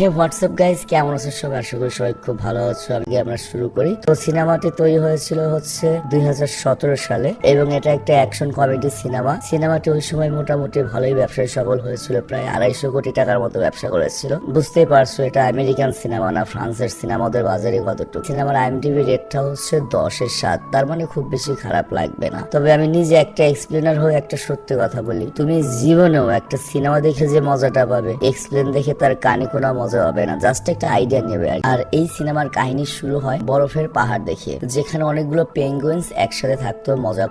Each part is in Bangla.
হে, হোয়াটসঅ্যাপ গাইজ কেমন আছো সবাই? আশা করি সবাই খুব ভালো আছো। আগে আমরা শুরু করি। তো সিনেমাটি তৈরি হয়েছিল হচ্ছে দুই হাজার সতেরো সালে এবং এটা একটা অ্যাকশন কমেডি সিনেমা। সিনেমাটি ওই সময় মোটামুটি ভালোই ব্যবসায় সফল হয়েছিল, প্রায় আড়াইশো কোটি টাকার মতো ব্যবসা করেছিল। বুঝতেই পারছ, এটা আমেরিকান সিনেমা না, ফ্রান্সের সিনেমা, ওদের বাজারে কতটুকু। সিনেমার আইএমটিভি রেটটা হচ্ছে দশের সাত, তার মানে খুব বেশি খারাপ লাগবে না। তবে আমি নিজে একটা এক্সপ্লেনার হয়ে একটা সত্যি কথা বলি। তুমি জীবনেও একটা সিনেমা দেখে যে মজাটা পাবে, এক্সপ্লেন দেখে তার কানে কোনো মজা হবে না। জাস্ট একটা আইডিয়া নেবে আর এই সিনেমার কাহিনী শুরু হয় বরফের পাহাড় দেখে যেখানে অনেকগুলো পেঙ্গুইন্স একসাথে থাকতো, মজা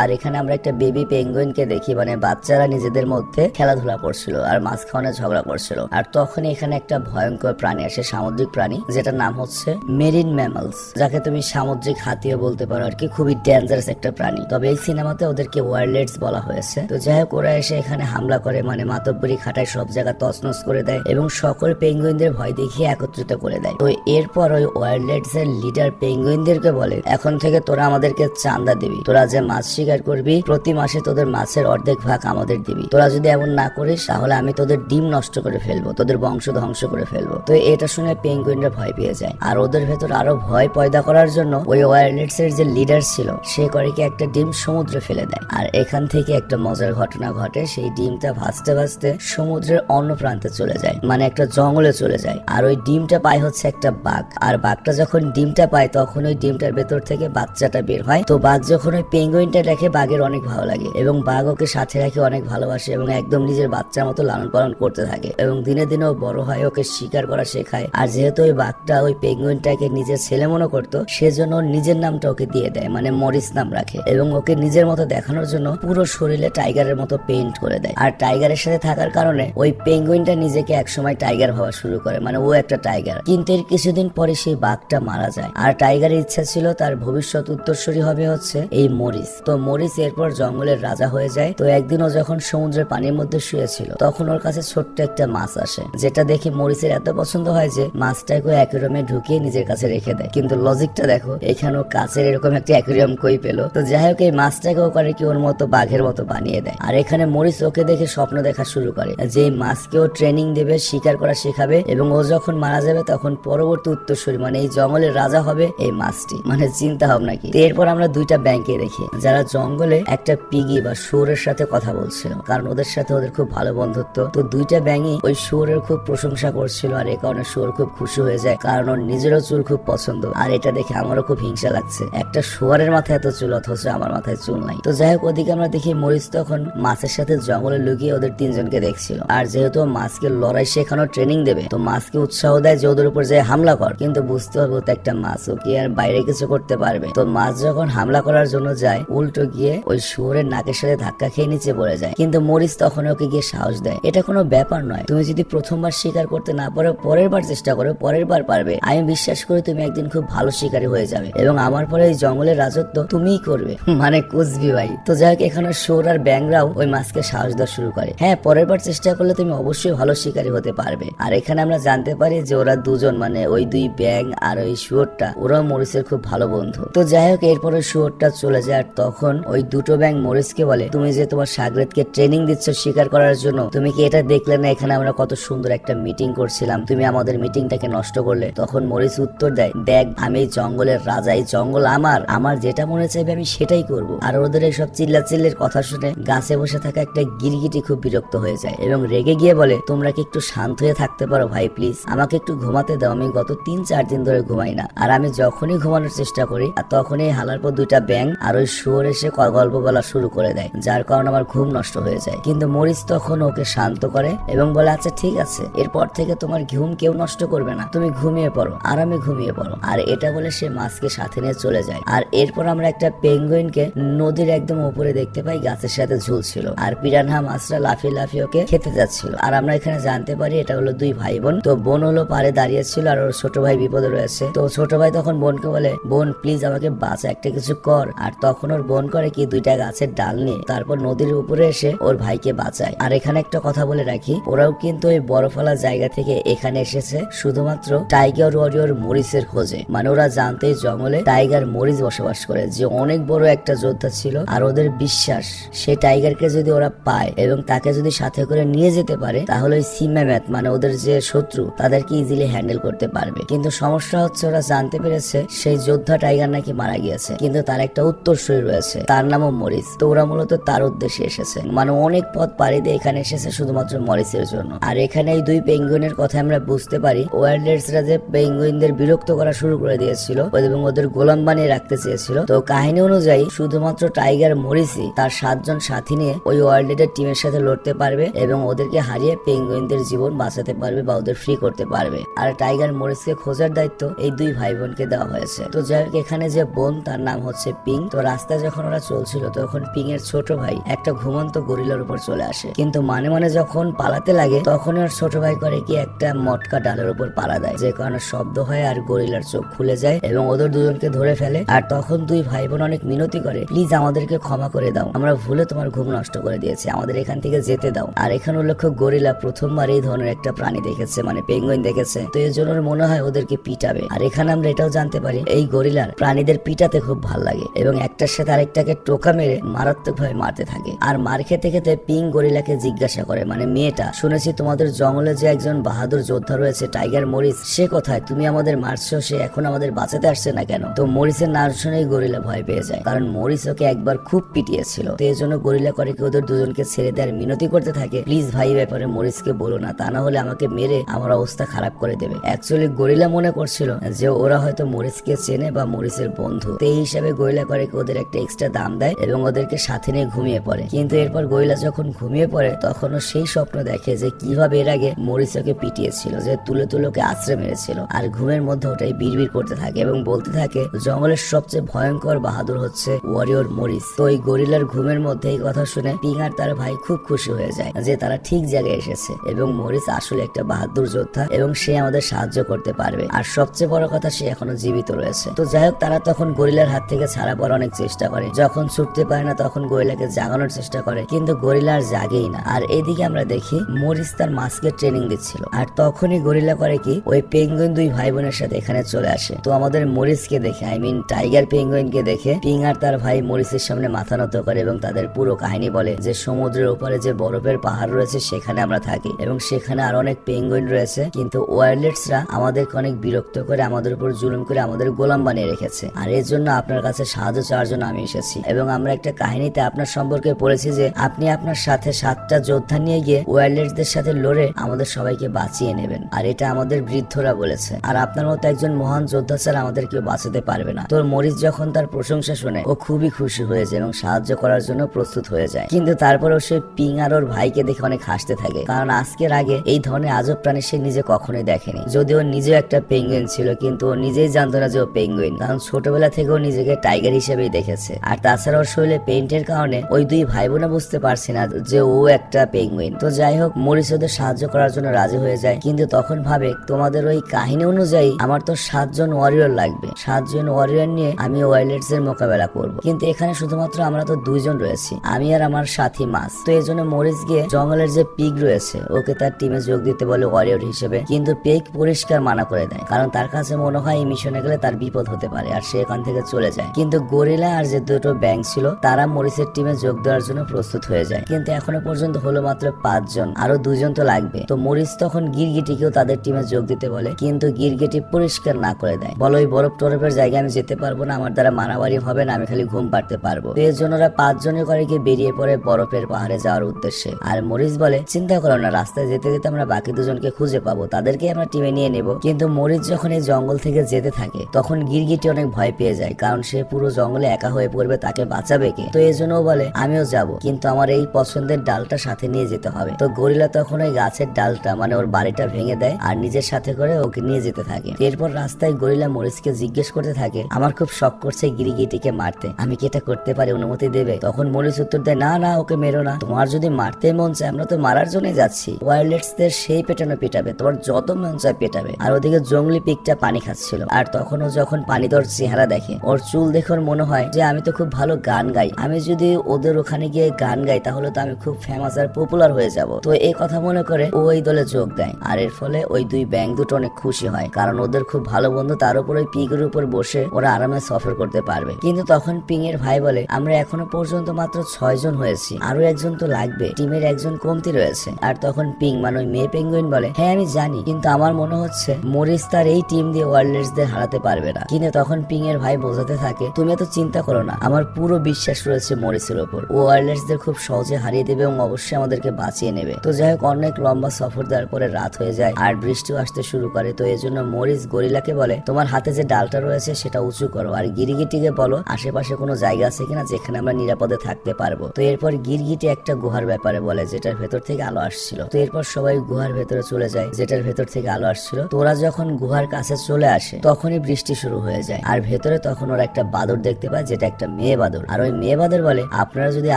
আর এখানে আমরা একটা বেবি পেঙ্গুইনকে দেখি মানে বাচ্চারা নিজেদের মধ্যে খেলাধুলা করছিল আর মাঝখানে ঝগড়া করছিল। আর তখন এখানে একটা ভয়ঙ্কর প্রাণী আসে, সামুদ্রিক প্রাণী, যেটার নাম হচ্ছে মেরিন ম্যামলস যাকে তুমি সামুদ্রিক হাতিও বলতে পারো আর কি, খুবই ডেঞ্জারাস একটা প্রাণী। তবে এই সিনেমাতে ওদেরকে ওয়ারলেটস বলা হয়েছে। তো যাই হোক, ওরা এসে এখানে হামলা করে মানে মাতব্বরি খাটায় সব জায়গা তছনছ করে দেয় এবং সকল পেঙ্গুইনদের ভয় দেখিয়ে একত্রিত করে দেয়। তো এরপর ওই ওয়ারলেটস এর লিডার পেঙ্গুইনদেরকে বলে, এখন থেকে তোরা আমাদেরকে চান্দা দিবি। তোরা যে মাছ শিকার করবি, প্রতি মাসে তোদের মাছের অর্ধেক ভাগ আমাদের দিবি। তোরা যদি এমন না করিস, তাহলে আমি তোদের ডিম নষ্ট করে ফেলব, তোদের বংশ ধ্বংস করে ফেলব। তো এটা শুনে পেঙ্গুইনরা ভয় পেয়ে যায়। আর ওদের ভেতর আরও ভয় পয়দা করার জন্য ওই ওয়ারলেটস এর যে লিডার ছিল, সে করে কি একটা ডিম সমুদ্রে ফেলে দেয়। আর এখান থেকে একটা মজার ঘটনা ঘটে, সেই ডিমটা ভাসতে ভাসতে সমুদ্রের অন্য প্রান্তে চলে যায়। মানে একটা জঙ্গলে চলে যায়। আর ওই ডিমটা পায় হচ্ছে একটা বাঘ। আর বাঘটা যখন ডিমটা পায়, তখন ওই ডিমটার ভেতর থেকে বাচ্চাটা বের হয়। তো বাঘ যখন ওই পেঙ্গুইনটা দেখে, বাঘের অনেক ভালো লাগে। এবং বাঘ ওকে সাথে রাখে অনেক ভালোবাসে এবং একদম নিজের বাচ্চার মতো লালন পালন করতে থাকে। এবং দিনে দিনে ও বড় হয়, ওকে শিকার করা শেখায়। আর যেহেতু ওই বাঘটা ওই পেঙ্গুইনটাকে নিজের ছেলে মনে করতো, সেজন্য নিজের নামটা ওকে দিয়ে দেয় মানে মরিস নাম রাখে। এবং ওকে নিজের মতো দেখানোর জন্য পুরো শরীরে টাইগারের মতো পেইন্ট করে দেয়। আর টাইগারের সাথে থাকার কারণে ওই পেঙ্গুইনটা নিজেকে একসময় টাইগার ভাবা শুরু করে। মানে ও একটা টাইগার কিন্তু এর কিছুদিন পরে সেই বাঘটা মারা যায়। আর টাইগারের ইচ্ছা ছিল তার ভবিষ্যৎ উত্তরসূরি হবে হচ্ছে এই মরিস। তো মরিস এরপর জঙ্গলের রাজা হয়ে যায়। তো একদিন ও যখন সমুদ্রের পানির মধ্যে শুয়েছিল, তখন ওর কাছে ছোট্ট একটা মাছ আসে। যেটা দেখে মরিসের এত পছন্দ হয় যে, মাছটাকে অ্যাকুরিয়ামে ঢুকিয়ে নিজের কাছে রেখে দেয়। কিন্তু লজিকটা দেখো, এখানেও কাছের এরকম একটা অ্যাকুরিয়াম কই পেল। তো যাই হোক, এই মাছটাকে ও করে কি ওর মতো বাঘের মতো বানিয়ে দেয়। আর এখানে মরিস ওকে দেখে স্বপ্ন দেখা শুরু করে। যে মাছকে ও ট্রেনিং দেবে, শিকার করা শেখাবে এবং ও যখন মারা যাবে তখন পরবর্তী উত্তরসূরি মানে এই জঙ্গলের রাজা হবে এই মাছটি। মানে চিন্তা ভাবনা কি? এরপর আমরা দুইটা ব্যাংকে দেখি। যারা জঙ্গলে একটা পিগি বা শুয়োরের সাথে কথা বলছিল, কারণ ওদের সাথে ওদের খুব ভালো বন্ধুত্ব। তো দুইটা ব্যাঙই ওই শুয়োরের খুব প্রশংসা করছিল আর এ কারণে শুয়োর খুব খুশি হয়ে যায়, কারণ ওর নিজেরও চুল খুব পছন্দ। আর এটা দেখে আমারও খুব হিংসা লাগছে। একটা শুয়ারের মাথায় এত চুল, অথচ আমার মাথায় চুল নাই। তো যাই হোক, ওদিকে আমরা দেখি মরিচ তখন মাছের সাথে জঙ্গলে লুকিয়ে ওদের তিনজনকে দেখছিল। আর যেহেতু মাছকে লড়াই শেখানোর ট্রেনিং দেবে। তো মাছকে উৎসাহ দেয় যে ওদের উপর যে হামলা কর। কিন্তু বুঝতে হবে তো একটা মাছ, ও কি আর বাইরে কিছু করতে পারবে। তো মাছ যখন হামলা করার জন্য যায়, উল্টো গিয়ে ওই শুয়োরের নাকের সাথে ধাক্কা খেয়ে নিচে পড়ে যায়। কিন্তু মরিচ তখন ওকে গিয়ে সাহস দেয়। এটা কোনো ব্যাপার নয়। তুমি যদি প্রথমবার শিকার করতে না পারো, পরের বার চেষ্টা করো, পরের বার পারবে। আমি বিশ্বাস করি তুমি একদিন খুব ভালো শিকারী হয়ে যাবে। এবং আমার পরে এই জঙ্গলের রাজত্ব তুমিই করবে। মানে কুচবি ভাই। তো যাই হোক, এখানে শোর আর ব্যাংরাও ওই মাছকে সাহস দেওয়া শুরু করে। হ্যাঁ পরের বার চেষ্টা করলে তুমি অবশ্যই ভালো শিকারী হতে পারবে। আর এখানে আমরা জানতে পারি যে ওরা দুজন মানে ওই দুই ব্যাং আর ওই শুয়োরটা, ওরাও মরিসের খুব ভালো বন্ধু। তো যাই হোক, এরপরে শুয়োরটা চলে যায় আর তখন ওই দুটো ব্যাং মরিসকে বলে, তুমি যে তোমার সাগরেদকে ট্রেনিং দিচ্ছ শিকার করার জন্য, তুমি কি এটা দেখলে না এখানে আমরা কত সুন্দর একটা মিটিং করছিলাম? তুমি আমাদের মিটিংটাকে নষ্ট করলে। তখন মরিস উত্তর দেয়, দেখ, আমি এই জঙ্গলের রাজা, এই জঙ্গল আমার। আমার যেটা মনে চাইবে আমি সেটাই করব। আর ওদের এইসব চিল্লা চিল্লির কথা শুনে গাছে বসে থাকা একটা গিরগিটি খুব বিরক্ত হয়ে যায় এবং রেগে গিয়ে বলে, তোমরা কি একটু শান্ত হয়ে থাকতে পারো ভাই প্লিজ আমাকে একটু ঘুমাতে দাও, আমি গত তিন, চার দিন ধরে ঘুমাই না। আর আমি যখনই ঘুমানোর চেষ্টা করি, আর তখনই হালার পর দুইটা ব্যাং আর ওই শুয়োর এসে গল্প বলা শুরু করে দেয়, যার কারণে আমার ঘুম নষ্ট হয়ে যায়। কিন্তু মরিস তখন ওকে শান্ত করে এবং বলে আচ্ছা ঠিক আছে। এরপর থেকে তোমার ঘুম কেউ নষ্ট করবে না। তুমি ঘুমিয়ে পড়ো, আরামে ঘুমিয়ে পড়ো। আর এটা বলে সে মাছকে সাথে নিয়ে চলে যায়। আর এরপর আমরা একটা পেঙ্গুইনকে নদীর একদম উপরে দেখতে পাই, গাছের সাথে ঝুলছিল। আর পিরানহা মাছরা লাফিয়ে লাফিয়ে ওকে খেতে যাচ্ছিল। আর আমরা এখানে জানতে পারি, এটা হলো দুই ভাই বোন তো বোন হলো পারে দাঁড়িয়েছিল আর ওর ছোট ভাই বিপদে রয়েছে। তো ছোট ভাই তখন বোনকে বলে, বোন প্লিজ আমাকে বাঁচা, একটা কিছু কর। আর তখন ওর বোন করে কি, দুইটা গাছের ডাল নিয়ে তারপর নদীর উপরে এসে ওর ভাইকে বাঁচায়। আর এখানে একটা কথা বলে রাখি, ওরাও কিন্তু ওই বরফালা জায়গা থেকে এখানে এসেছে, শুধুমাত্র টাইগার ওয়ারিয়র মরিসের খোঁজে। মানে ওরা জানতে জঙ্গলে টাইগার মরিস বসবাস করে, যে অনেক বড় একটা যোদ্ধা ছিল আর ওদের বিশ্বাস সেই টাইগারকে যদি ওরা পায় এবং তাকে যদি সাথে করে নিয়ে যেতে পারে, তাহলে ওই সিমেম্যাথ মানে ওদের যে যে শত্রু তাদেরকে ইজিলি হ্যান্ডেল করতে পারবে। কিন্তু সমস্যা হচ্ছে, ওরা জানতে পেরেছে সেই যোদ্ধা টাইগার নাকি মারা গিয়েছে। কিন্তু তার একটা উত্তর উত্তরসূরি রয়েছে, তার নামও মরিস। তো ওরা মূলত তার উদ্দেশ্যে এসেছে। মানে অনেক পথ পাড়ি দিয়ে এখানে এসেছে শুধুমাত্র মরিসের জন্য। আর এখানে এই দুই পেঙ্গুইনের কথা আমরা বুঝতে পারি ওয়াইল্ডার্সরা যে পেঙ্গুইনদের বিরক্ত করা শুরু করে দিয়েছিল এবং ওদের গোলাম বানিয়ে রাখতে চেয়েছিল, তো কাহিনী অনুযায়ী শুধুমাত্র টাইগার মরিসই তার সাতজন সাথী নিয়ে ওই ওয়ার্ল্ডের টিমের সাথে লড়তে পারবে এবং ওদেরকে হারিয়ে পেঙ্গুইনদের জীবন বাঁচাতে পারবে। বা ওদের ফ্রি করতে পারবে। আর টাইগার মরিসকে খোঁজার দায়িত্ব এই দুই ভাই বোনকে দেওয়া হয়েছে। তো যাই হোক, এখানে যে বোন, তার নাম হচ্ছে পিং। তো রাস্তায় যখন ওরা চলছিল, তখন পিং এর ছোট ভাই একটা ঘুমন্ত গরিলার উপর চলে আসে। কিন্তু মানে মানে যখন পালাতে লাগে তখন ওর ছোট ভাই করে কি একটা মটকা ডালের উপর পালা দেয়, যে কারণে শব্দ হয় আর গরিলার চোখ খুলে যায় এবং ওদের দুজনকে ধরে ফেলে। আর তখন দুই ভাই বোন অনেক মিনতি করে, প্লিজ আমাদেরকে ক্ষমা করে দাও। আমরা ভুলে তোমার ঘুম নষ্ট করে দিয়েছি। আমাদের এখান থেকে যেতে দাও। আর এখানে উল্লেখ্য, গরিলা প্রথমবার এই ধরনের একটা প্রাণী দেখেছে মানে পেঙ্গুইন দেখেছে। তো এর জন্য মনে হয় ওদেরকে পিটাবে। আর এখানে আমরা এটাও জানতে পারি, এই গরিলার প্রাণীদের পিটাতে খুব ভালো লাগে এবং একটার সাথে আরেকটাকে টোকা মেরে মারাত্মক ভাবে মারতে থাকে। আর মার খেতে খেতে পিং গরিলাকে জিজ্ঞাসা করে মানে মেয়েটা, শুনেছি তোমাদের জঙ্গলে যে একজন বাহাদুর যোদ্ধা রয়েছে, টাইগার মরিস, সে কোথায়? তুমি আমাদের মারছো, সে এখন আমাদের বাঁচাতে আসছে না কেন? তো মরিসের নাম শুনেই গরিলা ভয় পেয়ে যায়, কারণ মরিস ওকে একবার খুব পিটিয়েছিল। তো এই জন্য গরিলা করে কি ওদের দুজনকে ছেড়ে দেওয়ার মিনতি করতে থাকে? প্লিজ ভাই, এই ব্যাপারে মরিসকে বলো না, তা না হলে আমাকে মেরে আমার অবস্থা খারাপ করে দেবে। অ্যাকচুয়ালি গরিলা মনে করছিল যে ওরা হয়তো মরিসকে চেনে বা মরিসের বন্ধু। এই হিসাবে গরিলা করে ওদের একটা এক্সট্রা দাম দেয় এবং ওদেরকে সাথে নিয়ে ঘুমিয়ে পড়ে। কিন্তু এরপর গরিলা যখন ঘুমিয়ে পড়ে, তখনও সেই স্বপ্ন দেখে যে কীভাবে এর আগে মরিস ওকে পিটিয়েছিল, যে তুলে তুলে ওকে আশ্রয় মেরেছিল। আর ঘুমের মধ্যে ওটাই বিড়বিড় করতে থাকে এবং বলতে থাকে, জঙ্গলের সবচেয়ে ভয়ঙ্কর বাহাদুর হচ্ছে ওয়ারিয়র মরিস তো ওই গরিলার ঘুমের মধ্যে এই কথা শুনে পিং আর তার ভাই খুব খুশি হয়ে যায় যে তারা ঠিক জায়গায় এসেছে এবং মরিস আসলে একটা বাহাদুর যোদ্ধা এবং সে আমাদের সাহায্য করতে পারবে। আর সবচেয়ে বড় কথা, সে এখনও জীবিত রয়েছে। তো যাই হোক, তারা তখন গরিলার হাত থেকে ছাড়া পাওয়ার অনেক চেষ্টা করে। যখন ছুটতে পারে না, তখন গরিলাকে জাগানোর চেষ্টা করে। কিন্তু গরিলা আর জাগেই না। আর এদিকে আমরা দেখি, মরিস তার মাস্কের ট্রেনিং দিচ্ছিল। আর তখনই গরিলা করে কি, ওই পেঙ্গুইন দুই ভাই বোনের সাথে এখানে চলে আসে। তো আমাদের মরিসকে দেখে আই মিন টাইগার পেঙ্গুইনকে দেখে পিং আর তার ভাই মরিসের সামনে মাথা নত করে এবং তাদের পুরো কাহিনী বলে যে সমুদ্রের উপরে যে বরফের পাহাড় রয়েছে, সেখানে আমরা থাকি। এবং সেখানে আর অনেক পেঙ্গুইন রয়েছে, কিন্তু ওয়ারলেটসরা আমাদেরকে অনেক বিরক্ত করে আমাদের উপর জুলুম করে আমাদের গোলাম বানিয়ে রেখেছে। আর এর জন্য আপনার কাছে সাহায্য চাওয়ার জন্য আমি এসেছি। এবং আমরা একটা কাহিনীতে আপনার সম্পর্কে পড়েছি যে, আপনি আপনার সাথে সাতটা যোদ্ধা নিয়ে গিয়ে ওয়ারলেটসদের সাথে লড়ে আমাদের সবাইকে বাঁচিয়ে নেবেন। আর এটা আমাদের বৃদ্ধরা বলেছে। আর আপনার মতো একজন মহান যোদ্ধা ছাড়া আমাদের কেউ বাঁচাতে পারবে না। তোর মরিস যখন তার প্রশংসা শুনে, ও খুবই খুশি হয়ে যায় এবং সাহায্য করার জন্য প্রস্তুত হয়ে যায়। কিন্তু তারপরেও সে পিং আর ওর ভাইকে দেখে অনেক হাসতে থাকে। কারণ আজকের আগে এই ধরনের আজব প্রাণী সে নিজে কখনোই দেখেনি। যদিও নিজেও একটা পেঙ্গুইন ছিল, কিন্তু ও নিজেই জানতো না যে ও পেঙ্গুইন কারণ ছোটবেলা থেকে ও নিজেকে টাইগার হিসেবেই দেখেছে। আর তাছাড়া ওর শরীরে পেইন্টের কারণে ওই দুই ভাই বোনা বুঝতে পারছে না যে ও একটা পেঙ্গুইন তো যাই হোক মরিস ওদের সাহায্য করার জন্য রাজি হয়ে যায়। কিন্তু তখন ভাবে, তোমাদের ওই কাহিনী অনুযায়ী আমার তো সাতজন ওয়ারিয়র লাগবে। সাতজন ওয়ারিয়র নিয়ে আমি ওয়াইলেটস এর মোকাবেলা করব। কিন্তু এখানে শুধুমাত্র আমরা তো দুইজন রয়েছি। আমি আর আমার সাথী মাস। তো এই জন্য মরিস গিয়ে জঙ্গলের যে পিগ রয়েছে, ওকে তার টিমে যোগ দিতে বলে ওয়ারিয়র হিসেবে, কিন্তু পেগ পরিষ্কার মানা করে দেয়। কারণ তার কাছে মনে হয় এই মিশনে গেলে তার বিপদ হতে পারে আর সে এখান থেকে চলে যায়। কিন্তু গরিলা আর যে দুটো ব্যাংক ছিল, তারা মরিসের টিমে যোগ দেওয়ার জন্য প্রস্তুত হয়ে যায়। কিন্তু এখনও পর্যন্ত হলো মাত্র পাঁচজন, আরও দুজন তো লাগবে। তো মরিস তখন গিরগিটিকেও তাদের টিমে যোগ দিতে বলে, কিন্তু গিরগিটি পরিষ্কার না করে দেয়। বলো, ওই বরফ টরফের জায়গায় আমি যেতে পারব না, আমার দ্বারা মারামারি হবে না, আমি খালি ঘুম পাড়তে পারব। এর জন্য ওরা পাঁচজনে করে গিয়ে বেরিয়ে পড়ে বরফের পাহাড়ে যাওয়ার উদ্দেশ্যে। আর মরিস বলে, চিন্তা করো না, রাস্তায় যেতে যেতে আমরা বাকি দুজনকে খুঁজে পাবো তাদেরকে আমরা টিমে নিয়ে নেব। কিন্তু মরিস যখন এই জঙ্গল থেকে যেতে থাকে, তখন গিরগিটি অনেক ভয় পেয়ে যায়, কারণ সে পুরো জঙ্গলে একা হয়ে পড়বে, তাকে বাঁচাবে কে? তো এই জন্য বলে, আমিও যাব, কিন্তু আমার এই পছন্দের ডালটা সাথে নিয়ে যেতে হবে। তো গরিলা তখন ওই গাছের ডালটা মানে ওর বাড়িটা ভেঙে দেয় আর নিজের সাথে করে ওকে নিয়ে যেতে থাকে। এরপর রাস্তায় গরিলা মরিসকে জিজ্ঞেস করতে থাকে, আমার খুব শখ করছে গিরিগিটিকে মারতে, আমি কি এটা করতে পারি অনুমতি দেবে? তখন মরিচ উত্তর দেয়, না না, ওকে মেরো না। তোমার যদি মারতে মন চায়, আমরা তো মারার জন্যই যাচ্ছি। ওয়ারলেটস দের সেই পেটানো পেটাবে, তোমার যত মন চায় পেটাবে। আর ওদিকে জঙ্গলি পিকটা পানি খাচ্ছিল। আর তখন ও যখন পানি তোর চেহারা দেখে, ওর চুল দেখে ওর মনে হয় যে, আমি তো খুব ভালো গান গাই। আমি যদি ওদের ওখানে গিয়ে গান গাই, তাহলে তো আমি খুব ফেমাস আর পপুলার হয়ে যাব। তো এই কথা মনে করে ও ওই দলে যোগ দেয়। আর এর ফলে ওই দুই ব্যাংক দুটো অনেক খুশি হয়, কারণ ওদের খুব ভালো বন্ধু, তার উপর ওই পিগের উপর বসে ওরা আরামে সফর করতে পারবে। কিন্তু তখন পিং এর ভাই বলে, আমরা এখনও পর্যন্ত মাত্র ছয় জন হয়েছি আরও একজন তো লাগবে, টিমের একজন কমতি রয়েছে। আর তখন পিং মানে ওই মেয়ে পেঙ্গুইন পেঙ্গুইন বলে। হ্যাঁ আমি জানি, কিন্তু আমার মনে হচ্ছে মরিস তার এই টিম দিয়ে ওয়ার্ল্ডসদের হারাতে পারবে না। কিন্তু তখন পিং এর ভাই বোঝাতে থাকে, তুমি এত চিন্তা করো না, আমার পুরো বিশ্বাস রয়েছে মরিসের ওপর। ও ওয়ারলেসদের খুব সহজে হারিয়ে দেবে এবং অবশ্যই আমাদেরকে বাঁচিয়ে নেবে। তো যাই হোক, অনেক লম্বা সফর দেওয়ার পরে রাত হয়ে যায় আর বৃষ্টিও আসতে শুরু করে। তো এই জন্য মরিস গরিলাকে বলে, তোমার হাতে যে ডালটা রয়েছে সেটা উঁচু করো আর গিরিগিটিকে বলো, আশেপাশে কোনো জায়গা আছে কিনা যেখানে আমরা নিরাপদে থাকতে পারব? তো এরপর গিরগিটি একটা গুহার ব্যাপারে বলে, যেটার ভেতর থেকে আলো আসছিল। তো এরপর সবাই গুহার ভেতরে চলে যায়, যেটার ভেতর থেকে আলো আসছিল। তো ওরা যখন গুহার কাছে চলে আসে, তখনই বৃষ্টি শুরু হয়ে যায়। আর ভেতরে তখন ওরা একটা বাদর দেখতে পায়, যেটা একটা মেয়ে বাদর। আর ওই মেয়ে বাদর বলে, আপনারা যদি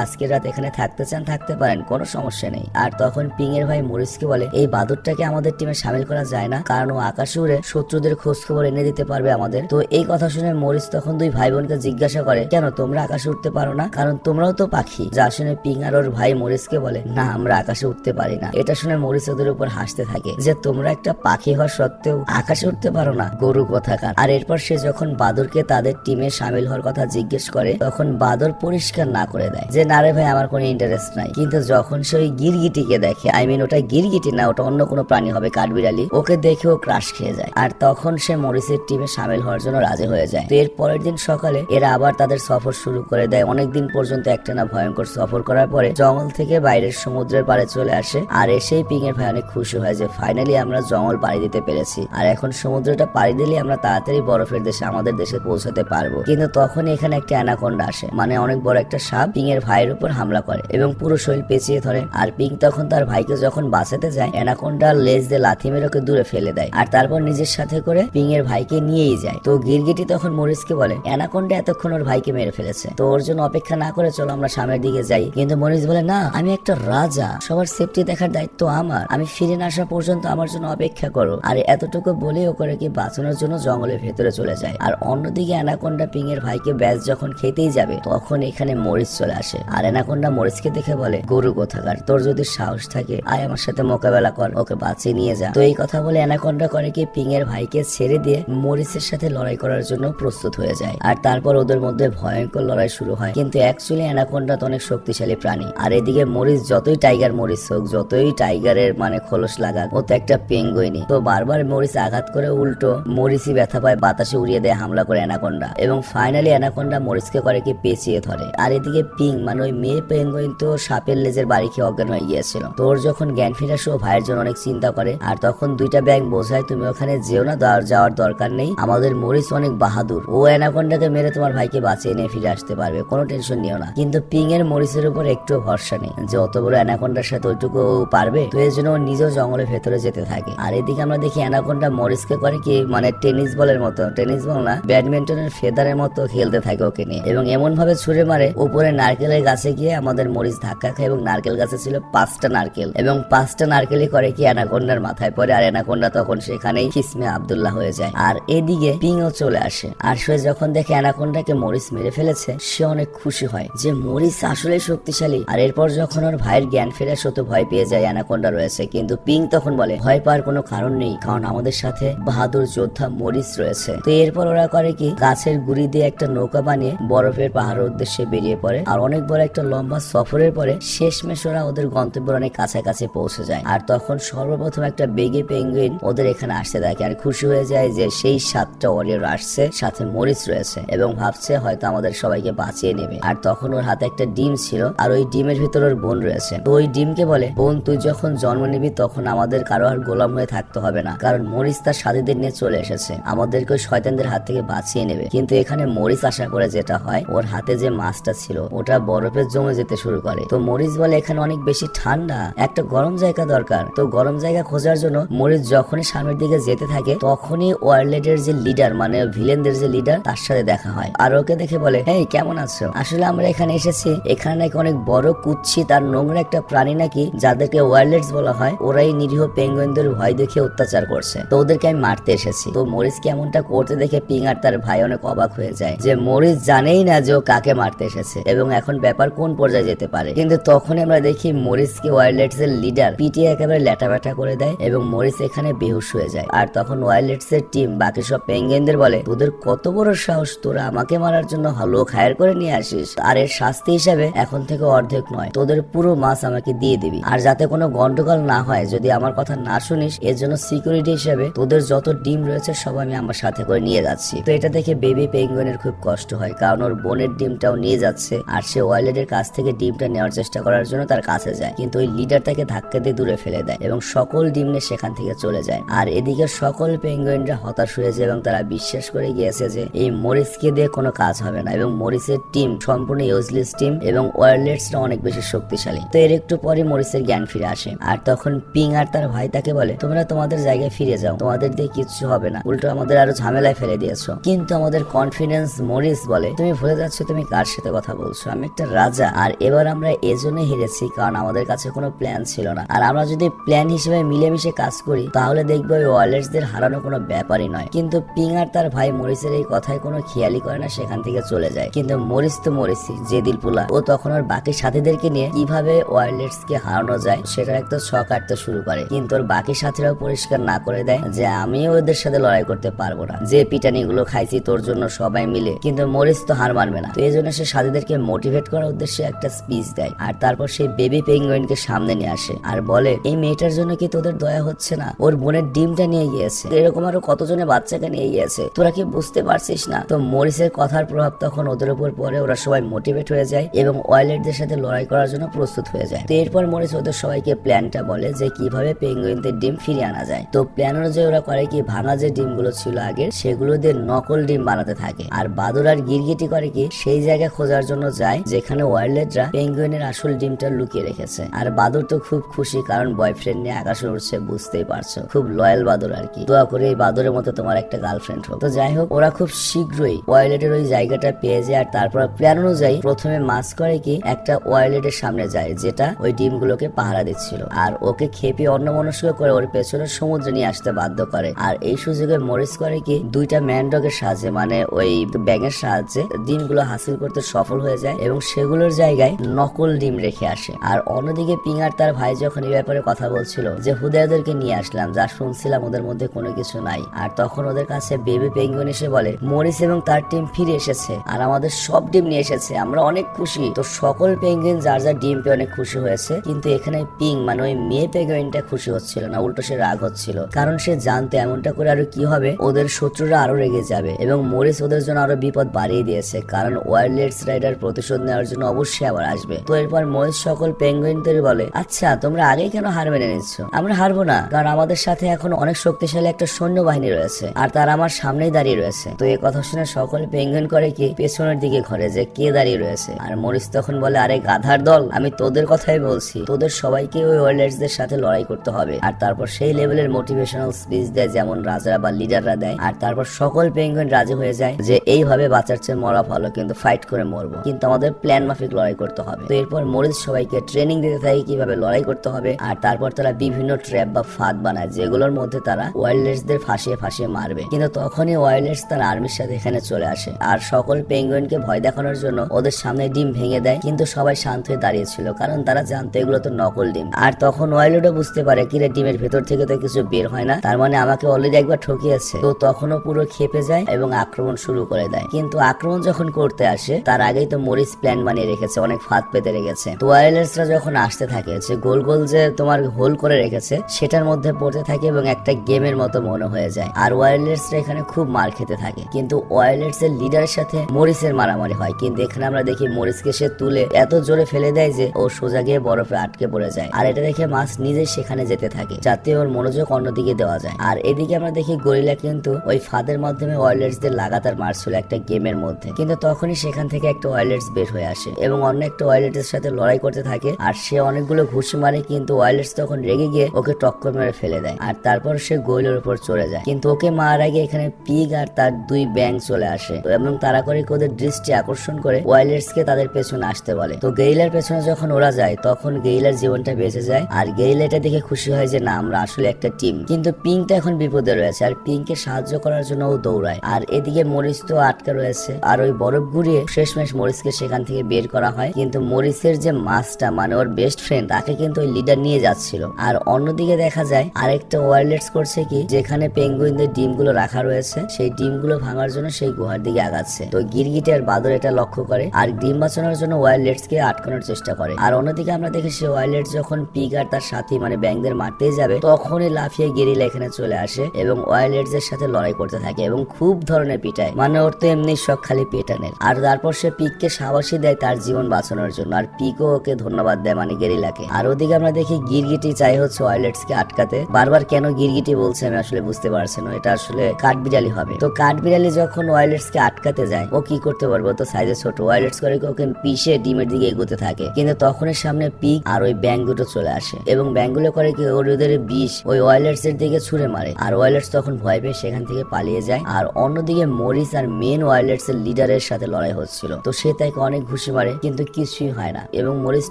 আজকের রাত এখানে থাকতে চান, থাকতে পারেন, কোনো সমস্যা নেই। আর তখন পিং এর ভাই মরিসকে বলে, এই বাদরটাকে আমাদের টিমে সামিল করা যায় না, কারণ ও আকাশে উড়ে শত্রুদের খোঁজ খবর এনে দিতে পারবে আমাদের। তো এই কথা শুনে মরিস তখন দুই ভাই বোনকে জিজ্ঞাসা করে, কেন তোমরা আকাশে উঠতে পারো না? কারণ তোমরাও তো পাখি। যা শুনে পিং আর ওর ভাই মরিসকে বলে, না, আমরা আকাশে উঠতে পারি না। এটা শুনে মরিস ওদের উপর হাসতে থাকে যে তোমরা একটা পাখি হওয়া সত্ত্বেও আকাশে উঠতে পারো না, গরু কোথাকার। আর এরপর সে যখন বাদরকে তাদের টিমে সামিল হওয়ার কথা জিজ্ঞেস করে, তখন বাদর পরিষ্কার না করে দেয় যে, না রে ভাই, আমার কোনো ইন্টারেস্ট নাই। কিন্তু যখন সে ওই গিরগিটিকে দেখে আই মিন ওটা গিরগিটি না, ওটা অন্য কোনো প্রাণী হবে, কাঠবিড়ালি। ওকে দেখে ও ক্রাশ খেয়ে যায়। আর তখন সে মরিসের টিমে সামিল হওয়ার জন্য রাজি হয়ে যায়। তো এর পরের দিন সকালে এরা আবার তাদের সফর শুরু করে দেয়। অনেকদিন পর্যন্ত একটা না ভয়ঙ্কর সফর করার পরে জঙ্গল থেকে বাইরের সমুদ্রের পাড়ে চলে আসে। আর এসেই পিং এর ভাই অনেক খুশি হয় যে ফাইনালি আমরা জঙ্গল পাড়ি দিতে পেরেছি। আর এখন সমুদ্রটা পাড়ি দিলে আমরা তাড়াতাড়ি বরফের দেশে, আমাদের দেশে পৌঁছাতে পারব। কিন্তু তখন এখানে একটা অ্যানাকোন্ডা আসে মানে অনেক বড় একটা সাপ পিং এর ভাইয়ের উপর হামলা করে এবং পুরো শরীর পেঁচিয়ে ধরে। আর পিং তখন তার ভাইকে যখন বাঁচাতে যায় অ্যানাকোন্ডা লেজ দিয়ে লাথি মেরে ওকে দূরে ফেলে দেয়। আর তারপর নিজের সাথে করে পিং এর ভাইকে নিয়েই যায়। তো গিরগিটি তখন মরিসকে বলে, অ্যানাকোন্ডা এতক্ষণ ওর ভাইকে মেরে ফেলেছে। তো ওর জন্য অপেক্ষা না করে চলো আমরা সামনের দিকে যাই। কিন্তু মরিস বলে, না, আমি একটা রাজা। সবার সেফটি দেখার দায়িত্ব আমার। আমি ফিরে না আসা পর্যন্ত আমার জন্য অপেক্ষা করো। আর এতটুকু বলেও করে কি বাঁচানোর জন্য জঙ্গলের ভেতরে চলে যায়। আর অন্যদিকে অ্যানাকোন্ডা পিং এর ভাইকে ব্যাস যখন খেতেই যাবে, তখন এখানে মরিচ চলে আসে। আর অ্যানাকোন্ডা মরিসকে দেখে বলে, গরু কোথাকার? তোর যদি সাহস থাকে, আয় আমার সাথে মোকাবেলা কর, ওকে বাঁচিয়ে নিয়ে যা। তো এই কথা বলে অ্যানাকোন্ডা করে কি পিং এর ভাইকে ছেড়ে দিয়ে মরিসের সাথে লড়াই করার জন্য প্রস্তুত হয়ে যায়। আর তারপর ওদের মধ্যে ভয়ঙ্কর লড়াই শুরু হয়। কিন্তু অ্যাকচুয়ালি অ্যানাকোন্ডা তো অনেক শক্তিশালী প্রাণী। আর এদিকে মরিচ, যতই টাইগার মরিচ হোক, যতই টাইগারের মানে খোলস লাগাক ও তো একটা পেঙ্গুইনি। তো বারবার মরিস আঘাত করে উল্টো মরিসই ব্যথা পায়, বাতাসে উড়িয়ে দেয় হামলা করে অ্যানাকোন্ডা। এবং ফাইনালি অ্যানাকোন্ডা মরিসকে করে কি পেঁচিয়ে ধরে। আর এদিকে পিং মানে ওই মেয়ে পেঙ্গুইন তো সাপের লেজের বাড়ি খেয়ে অজ্ঞান হয়ে গিয়েছিল। তোর যখন জ্ঞান ফিরে আসে ভাইয়ের জন্য অনেক চিন্তা করে। আর তখন দুইটা ব্যাগ বোঝায়, তুমি ওখানে যেও না যাওয়ার দরকার নেই। আমাদের মরিস অনেক বাহাদুর। ও অ্যানাকোন্ডাকে মেরে তোমার ভাইকে বাঁচিয়ে নিয়ে ফিরে আসতে পারবে। কোনো টেনশন নিও না। কিন্তু পিং এর মরিসের উপর একটু ভরসা নেই যে অত বড় অ্যানাকোন্ডার সাথে ওইটুকু পারবে। তো এর জন্য নিজেও জঙ্গলের ভেতরে যেতে থাকে। আর এদিকে আমরা দেখি অ্যানাকোন্ডা মরিসকে করে কি মানে টেনিস বলের মতো, টেনিস বল না, ব্যাডমিন্টনের ফেদারের মতো খেলতে থাকে ওকে নিয়ে। এবং এমন ভাবে ছুড়ে মারে উপরে নারকেলের গাছে গিয়ে আমাদের মরিচ ধাক্কা খায় এবং নারকেল গাছে ছিল পাঁচটা নারকেল। এবং পাঁচটা নারকেলই করে কি অ্যানাকোন্ডার মাথায় পড়ে, আর অ্যানাকোন্ডা তখন সেখানেই কিসমে আবদুল্লাহ হয়ে যায়। আর এদিকে পিংও চলে আসে। আর সে যখন দেখে অ্যানাকোন্ডাকে মরিস মেরে ফেলেছে, সে অনেক খুশি হয় যে মরিস আসলে শক্তিশালী। আর এরপর যখন ওর ভাইয়ের জ্ঞান ফেরে, সে তো ভয় পেয়ে যায় অ্যানাকোন্ডা রয়েছে। কিন্তু পিং তখন বলে, ভয় পাওয়ার কোনো কারণ নেই, কারণ আমাদের সাথে বাহাদুর যোদ্ধা মরিস রয়েছে। তো এরপর ওরা করে কি, গাছের গুড়ি দিয়ে একটা নৌকা বানিয়ে বরফের পাহাড়ের উদ্দেশ্যে বেরিয়ে পড়ে। আর অনেক বড় একটা লম্বা সফরের পরে শেষমেশ ওরা ওদের গন্তব্যের অনেক কাছাকাছি পৌঁছে যায়। আর তখন সর্বপ্রথম একটা বেগে পেঙ্গুইন ওদের এখানে আসতে দেখে আর খুশি হয়ে যায় যে সেই সাতটা ওয়ারিয়র আসছে, সাথে মরিস রয়েছে এবং ভাবছে হয়তো আমাদের সবাইকে বাঁচিয়ে নেবে। আর তখন ওর হাতে একটা ডিম ছিল, আর ওই ডিমের ভিতর ওর বোন রয়েছে। তো ওই ডিমকে বলে, বোন, তুই যখন জন্ম নিবি তখন আমাদের কারও আর গোলাম হয়ে থাকতে হবে না। কারণ মরিস তার সাথীদের নিয়ে চলে এসেছে। আমাদেরকে শয়তানদের হাত থেকে বাঁচিয়ে নেবে। কিন্তু এখানে মরিস আশা করে যেটা হয়, ওর হাতে যে মাছটা ছিল, ওটা বরফের জমে যেতে শুরু করে। তো মরিস বলে, এখানে অনেক বেশি ঠান্ডা। একটা গরম জায়গা দরকার। তো গরম জায়গা খোঁজার জন্য মরিস যখনই সামনের দিকে যেতে থাকে, তখনই ওয়ার্ল্ডের যে লিডার মানে ভিলেনদের যে লিডার, তার সাথে দেখা হয়। আর ওকে দেখে বলে এই কেমন আছো? আসলে আমরা এখানে এসেছি। এখানে নাকি অনেক বড় কুচ্ছিত আর নোংরা একটা প্রাণী নাকি, যাদেরকে ওয়ার্ল্ডেটস বলা হয়। ওরাই নিরীহ পেঙ্গুইনদের ভয় দেখে অত্যাচার করছে। তো ওদেরকে আমি মারতে এসেছি। তো মরিস কেমনটা করতে দেখে পিং আর তার ভাই অনেক অবাক হয়ে যায় যে মরিস জানেই না যে ও কাকে মারতে এসেছে এবং এখন ব্যাপার কোন পর্যায়ে যেতে পারে। কিন্তু তখন আমরা দেখি মরিসকে ওয়াইল্ডলেটস এর লিডার পিটিয়ে একেবারে ল্যাটা ব্যাটা করে দেয় এবং মরিস এখানে বেহুশ হয়ে যায়। আর তখন ওয়াইল্ডলেটস এর টিম, বাকি সব পেঙ্গুইনদের বলে, তোদের কত বড় সাহস? তোরা আমাকে মারার জন্য লোক হায়ার করে নিয়ে আসিস। আর এর শাস্তি হিসাবে এখন থেকে অর্ধেক নয়। তোদের পুরো মাছ আমাকে দিয়ে দিবি। আর যাতে কোনো গন্ডগোল না হয় ভাই, যদি আমার কথা না শুনিস, এর জন্য সিকিউরিটি হিসেবে তোদের যত ডিম রয়েছে সব আমি আমার সাথে করে নিয়ে যাচ্ছি। তো এটা দেখে বেবি পেঙ্গুইনের খুব কষ্ট হয়, কারণ ওর বোনের ডিমটাও নিয়ে যাচ্ছে, আর সে ওয়াইল্ডের কাছ থেকে ডিমটা নেওয়ার চেষ্টা করার জন্য তার কাছে যায়। কিন্তু ওই লিডার তাকে ধাক্কা দিয়ে দূরে ফেলে দেয় এবং সকল ডিম নিয়ে সেখান থেকে চলে যায়। আর এদিকে সকল পেঙ্গুইনরা হতাশ হয়েছে এবং তারা বিশ্বাস করে গিয়েছে যে এই মরিসকে দিয়ে কোনো কাজ হবে না এবং মরিসের টিম সম্পূর্ণ ইউজলেস টিম এবং ওয়ারলেটসরা অনেক বেশি শক্তিশালী। তো এর একটু পরে মরিসের জ্ঞান ফিরে আসে। আর তখন পিং আর তার ভাই তাকে বলে, তোমরা তোমাদের জায়গায় ফিরে যাও, তোমাদের দিয়ে কিচ্ছু হবে না। উল্টো আমাদের আরও ঝামেলায় ফেলে দিয়েছ। কিন্তু আমাদের কনফিডেন্স মরিস বলে, তুমি ভুলে যাচ্ছ তুমি কার সাথে কথা বলছো? আমি একটা রাজা, আর এবার আমরা এজন্য হেরেছি, কারণ আমাদের কাছে কোনো প্ল্যান ছিল না। আর আমরা যদি প্ল্যান হিসেবে মিলেমিশে কাজ করি, তাহলে দেখব ওই ওয়ালেটসদের হারানো কোনো ব্যাপারই নয়। কিন্তু পিং আর তার ভাই মরিসের এই কথায় কোনো খেয়ালই করে না, সেখান থেকে চলে যায়। কিন্তু মরিস তো মরিসই যে দিলপুলা ও তখন ওর বাকি সাথীদেরকে নিয়ে কীভাবে ওয়ারলেটস কে হারানো যায়, সেটার একটা ছক আঁটতে শুরু করে। কিন্তু ওর বাকি সাথীরাও পরিষ্কার না করে দেয় যে আমিও ওদের সাথে লড়াই করতে পারব না। যে পিটানি গুলো খাইছি তোর জন্য সবাই মিলে, কিন্তু মরিস তো হার মানবে না। তো এই জন্য সে সাথীদেরকে মোটিভেট করার উদ্দেশ্যে একটা স্পিচ দেয় আর তারপর সেই বেবি পেঙ্গুইনকে সামনে নিয়ে আসে আর বলে, এই মেয়েটার জন্য কি তোদের দয়া হচ্ছে না? ওর বোনের ডিমটা নিয়ে গিয়েছে। এরকম আরও কতজনের বাচ্চাকে নিয়ে গিয়েছে? তোরা কি বুঝতে পারছিস না? তো মরিসের কথার প্রভাব তখন ওদের উপর পরে ওরা সবাই মোটিভেট হয়ে যায় এবং ওয়াইলেটদের সাথে লড়াই করার জন্য প্রস্তুত হয়ে যায়। তো এরপর মরিস ওদের সবাইকে প্ল্যানটা বলে যে কীভাবে পেঙ্গুইনদের ডিম ফিরিয়ে আনা যায়। তো প্ল্যান অনুযায়ী ওরা করে কি, ভাঙা যে ডিমগুলো ছিল আগের, সেগুলো দিয়ে নকল ডিম বানাতে থাকে। আর বাদুর আর গিরগিটি করে কি, সেই জায়গা খোঁজার জন্য যায়, যেখানে ওয়াইল্ডলেটরা পেঙ্গুইনের আসল ডিমটা লুকিয়ে রেখেছে। আর বাদুর তো খুব খুশি, কারণ বয়ফ্রেন্ড নিয়ে আকাশে উঠছে বুঝতেই পারছ। খুব লয়াল বাদুর আর কি। দোয়া করে এই বাদুরের মতো তোমার একটা গার্লফ্রেন্ড হোক। তো যাই হোক, ওরা খুব শীঘ্রই ওয়াইলেটের ওই জায়গাটা পেয়ে যায়, আর তারপর প্ল্যান অনুযায়ী প্রথমে মাছ করে কি, একটা ওয়াইলেটের সামনে যায়, যেটা ওই ডিমগুলোকে পাহারা দিচ্ছিল। আর ওকে খেপে অন্য মনস্ক করে ওর পেছনে সমুদ্রে নিয়ে আসতে বাধ্য করে। আর এই সুযোগে মরিস করে কি, দুইটা ম্যানডগের সাহায্যে মানে ওই ব্যাঙের সাহায্যে ডিমগুলো হাসিল করতে সফল হয়ে যায় এবং সেগুলোর জায়গায় নকল ডিম রেখে আসে। আর অন্যদিকে পিঙ্গার তার ভাই যখন এই ব্যাপারে কথা বলছিল যে, হুদয়দেরকে নিয়ে আসলাম, যা শুনছিলাম ওদের মধ্যে কোনো কিছু নাই। আর তখন ওদের কাছে বেবি পেঙ্গুইন এসে বলে, মরিস এবং তার টিম ফিরে এসেছে আর আমাদের সব ডিম নিয়ে এসেছে, আমরা অনেক খুশি। তো সকল পেঙ্গুইন যার যার ডিম পেয়ে অনেক খুশি হয়েছে, কিন্তু এখানে পিং মানে ওই মেয়ে পেঙ্গুইনটা খুশি হচ্ছিল না, উল্টো সে রাগ হচ্ছিল। কারণ সে জানতো এমনটা করে আরও কি হবে। ওদের শত্রুরা আরও রেগে যাবে এবং মরিস ওদের জন্য আরও বিপদ বাড়িয়ে দিয়েছে, কারণ ওয়ারলেটস রাইডার প্রতিশোধ নেওয়ার জন্য অবশ্যই আবার আসবে। তো এরপর মরিস সকল পেঙ্গুইনদের বলে আচ্ছা তোমরা আগেই কেন হার মেনে নিচ্ছ? আমরা হারবো না, কারণ আমাদের সাথে এখন অনেক শক্তিশালী একটা সৈন্যবাহিনী রয়েছে, আর তারা আমার সামনেই দাঁড়িয়ে রয়েছে। তো এই কথা শুনে সকল পেঙ্গুইন করে কি পেছনের দিকে ঘরে যে কে দাঁড়িয়ে রয়েছে। আর মরিস তখন বলে, আরে গাধার দল, আমি তোদের কথাই বলছি। তোদের সবাইকে ওই ওয়ারলেটসদের সাথে লড়াই করতে হবে। আর তারপর সেই লেভেলের মোটিভেশনাল স্পিচ দেয় যেমন রাজারা বা লিডাররা দেয়। আর তারপর সকল পেঙ্গুইন রাজি হয়ে যায় যে এইভাবে বাঁচার চেয়ে মরা ভালো, কিন্তু ফাইট করে মরবো। কিন্তু আমাদের প্ল্যান মাফিক লড়াই করতে হবে। তো এরপর মরিস সবাইকে ট্রেনিং দিতে থাকে কীভাবে লড়াই করতে হবে। আর তারপর তারা বিভিন্ন ট্র্যাপ বা ফাঁদ বানায়, যেগুলোর মধ্যে তারা ওয়াইল্ডলেটসদের ফাঁসিয়ে ফাঁসিয়ে মারবে। কিন্তু তখনই ওয়াইল্ডলেটস তার আর্মির সাথে এখানে চলে আসে। আর সকল পেঙ্গুইনকে ভয় দেখানোর জন্য ওদের সামনে ডিম ভেঙে দেয়। কিন্তু সবাই শান্ত হয়ে দাঁড়িয়েছিল কারণ তারা জানতো এগুলো তো নকল ডিম। আর তখন ওয়াইল্ডও বুঝতে পারে কিরে ডিমের ভেতর থেকে তো কিছু বের হয় না। তার মানে আমাকে অলরেডি একবার ঠকিয়েছে। তো তখনও পুরো খেপে যায় এবং আক্রমণ শুরু করে দেয়। কিন্তু আক্রমণ যখন করতে আসে, তার আগেই তো মরিস প্ল্যান বানিয়ে রেখেছে, অনেক ফাঁদ পেতে রেখেছে। তো ওয়াইল্ডসরা যখন আসতে থাকে, যে গোল গোল যে তোমার হোল করে রেখেছে, সেটার মধ্যে পড়তে থাকে এবং একটা গেমের মতো মনে হয়ে যায়। আর ওয়াইল্ডসরা এখানে খুব মার খেতে থাকে। কিন্তু ওয়াইল্ডস এর লিডারের সাথে মরিসের মারামারি হয়। কিন্তু এখানে আমরা দেখি মরিসকে সে তুলে এত জোরে ফেলে দেয় যে ও সোজা গিয়ে বরফে আটকে পড়ে যায়। আর এটা দেখে মাছ নিজে সেখানে যেতে থাকে, যাতে ওর মনোযোগ অন্যদিকে দেওয়া যায়। আর এদিকে আমরা দেখি গরিলা কিন্তু ওই ফাঁদের মাধ্যমে ওয়াইল্ডসদের লাগাতার মারছিল একটা গেমের মধ্যে। কিন্তু তখনই সেখান থেকে একটা ওয়াইল্ডস বের হয়ে আসে এবং অন্য একটা ওয়াইল্ডের সাথে লড়াই করতে থাকে আর সে অনেকগুলো ঘুষি মারে কিন্তু ওয়াইল্ডস তখন রেগে গিয়ে ওকে টক্কর মেরে ফেলে দেয় আর তারপর সে গোয়েলের উপর চলে যায়। কিন্তু ওকে মারার আগে এখানে পিগ আর তার দুই ব্যাং চলে আসে এবং তারা করে ওদের দৃষ্টি আকর্ষণ করে ওয়াইল্ডস কে তাদের পেছনে আসতে বলে। তো গেইলার পেছনে যখন ওরা যায়, তখন গেইলার জীবনটা বেঁচে যায় আর গেইল এটা দেখে খুশি হয় যে, না, আমরা আসলে একটা টিম কিন্তু পিঙ্কটা এখন বিপদে রয়েছে আর পিঙ্ককে সাহায্য করার জন্য ও দৌড়ায়। আর এদিকে মরিস তো আটকে রয়েছে। আর ওই বরফ ঘুরিয়ে শেষমেশ মরিসকে সেখান থেকে বের করা হয়। কিন্তু মরিসের যে মাছটা মানে ওর বেস্ট ফ্রেন্ড তাকে কিন্তু ওই লিডার নিয়ে যাচ্ছিল। আর অন্যদিকে দেখা যায়, আরেকটা ওয়ারলেটস করছে কি, যেখানে পেঙ্গুইনদের ডিমগুলো রাখা রয়েছে, সেই ডিমগুলো ভাঙার জন্য সেই গুহার দিকে আগাচ্ছে। তো গিরগিটি আর বাদর এটা লক্ষ্য করে আর ডিম বাঁচানোর জন্য ওয়ারলেটস কে আটকানোর চেষ্টা করে। আর অন্যদিকে আমরা দেখি সে ওয়ারলেটস যখন পিগ আর তার সাথী সাথেই মানে ব্যাংকদের মারতেই যাবে, তখনই লাফিয়ে গেরিলা এখানে চলে আসে এবং ওয়াইল্ডস এর সাথে লড়াই করতে থাকে এবং খুব ধরনের পিটায়। মানে ওর তো এমনি শখ খালি পেটানের। আর তারপর সে পিককে সাবাসী দেয় তার জীবন বাঁচানোর জন্য। আর পিকও ওকে ধন্যবাদ দেয় মানে গেরিলাকে। আর ওদিকে আমরা দেখি গিরগিটি চাই হচ্ছে ওয়াইল্ডস কে আটকাতে। বারবার কেন গিরগিটি বলছে আমি আসলে বুঝতে পারছি না। এটা আসলে কাঠবিড়ালি হবে। তো কাঠবিড়ালি যখন ওয়াইল্ডস কে আটকাতে যায়, ও কি করতে পারবে? তো সাইজে ছোট। ওয়াইল্ডস করে ওকে পিষে ডিমের দিকে এগোতে থাকে। কিন্তু তখনই সামনে পিক আর ওই ব্যাং দুটো চলে আসে এবং ব্যাংগুলো করে কি ওর ওদের বিষ, ওই ওয়াইল্ডস এর দিকে ছুড়ে মারে। আর ওয়াইল্ডস তখন ভয় পেয়ে সেখান থেকে পালিয়ে যায়। আর অন্যদিকে মরিস আর মেন ওয়াইল্ডস এর লিডারের সাথে লড়াই হচ্ছিল। তো সে তাকে অনেক ঘুষি মারে, কিন্তু কিছুই হয় না। এবং মরিস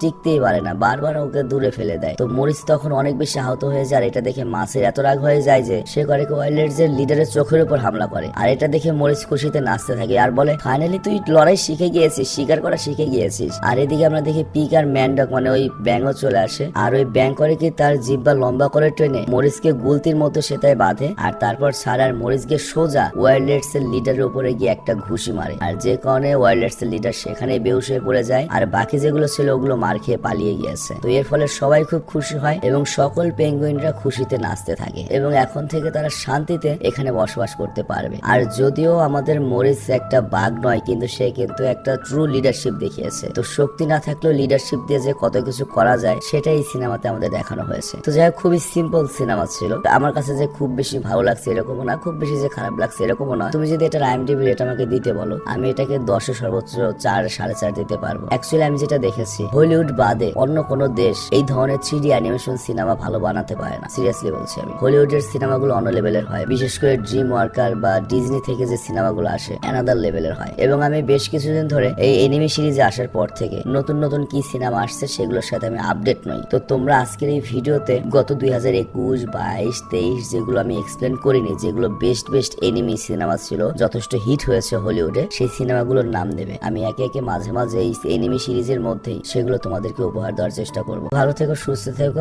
টিকতেই পারে না, বারবার ওকে দূরে ফেলে দেয়। তো মরিস তখন অনেক বেশি আহত হয়ে যায় আর এটা দেখে মাসের এত রাগ হয়ে যায় যে সে করে কি ওয়াইল্ডস এর লিডারের চোখের উপর হামলা করে। আর এটা দেখে মরিস খুশিতে নাচতে থাকে আর বলে ফাইনালি তুই লড়াই শিখে গিয়েছিস, শিকার করা শিখে গিয়েছিস। আর এদিকে আমরা দেখি পিক আর ম্যান্ডক মানে ওই ব্যাঙও চলে আসে। আর ওই ব্যাং করে কি তার জিব্বা লম্বা করে টেনে মরিসকে গুলতির মতো সেটাই বাঁধে আর তারপর আর মরিসকে সোজা ওয়াইল্ডস এর লিডারের উপরে গিয়ে একটা ঘুষি মারে। আর যে কারণে ওয়াইল্ডস এর লিডার সেখানে বেহুশ হয়ে পড়ে যায় আর বাকি যেগুলো ছিল ওগুলো মার খেয়ে পালিয়ে গিয়েছে। তো এর ফলে সবাই খুব খুশি হয় এবং সকল পেঙ্গুইনরা খুশিতে নাচতে থাকে এবং এখন থেকে তারা শান্তিতে এখানে বসবাস করতে পারবে। আর যদিও আমাদের মরিস একটা বাঘ নয়, কিন্তু সে কিন্তু একটা ট্রু লিডারশিপ দেখিয়েছে। তো শক্তি না থাকলেও লিডারশিপ দিয়ে যে কত কিছু করা যায়, সেটাই সিনেমাতে আমাদের দেখানো হয়েছে। তো যাই হোক, খুবই সিম্পল সিনেমা ছিল। আমার কাছে যে খুব বেশি ভালো লাগছে এরকমও না, খুব বেশি যে খারাপ লাগছে এরকমও না তুমি যদি এটা আইএমডিবি রেট আমাকে দিতে বলো, আমি এটাকে দশে সর্বোচ্চ চার, সাড়ে চার দিতে পারব। অ্যাকচুয়ালি আমি যেটা দেখেছি হলিউড বাদে অন্য কোনো দেশ এই ধরনের থ্রি অ্যানিমেশন সিনেমা ভালো বানাতে পারে না। সিরিয়াসলি বলছি আমি। হলিউডের সিনেমাগুলো অন্য লেভেলের হয়। বিশেষ করে ড্রিম ওয়ার্কার বা ডিজনি থেকে যে সিনেমাগুলো আসে অ্যানাদার লেভেলের হয়। এবং আমি বেশ কিছুদিন ধরে এই এনিমি সিরিজে আসার পর থেকে নতুন নতুন কি সিনেমা আসছে সেগুলোর সাথে আমি আপডেট নই। তো তোমরা আজকের এই ভিডিওতে গত দুই হাজার একুশ, বাইশ, তেইশ যেগুলো আমি এক্সপ্লেন করিনি, যেগুলো বেস্ট বেস্ট এনিমি সিনেমা ছিল, যথেষ্ট হিট হয়েছে হলিউডে, সেই সিনেমাগুলোর নাম দেবে। আমি একে একে মাঝে মাঝে এই এনিমি সিরিজের মধ্যেই সেগুলো তোমাদেরকে উপহার দেওয়ার চেষ্টা করব। ভালো থেকো, সুস্থ থেকো।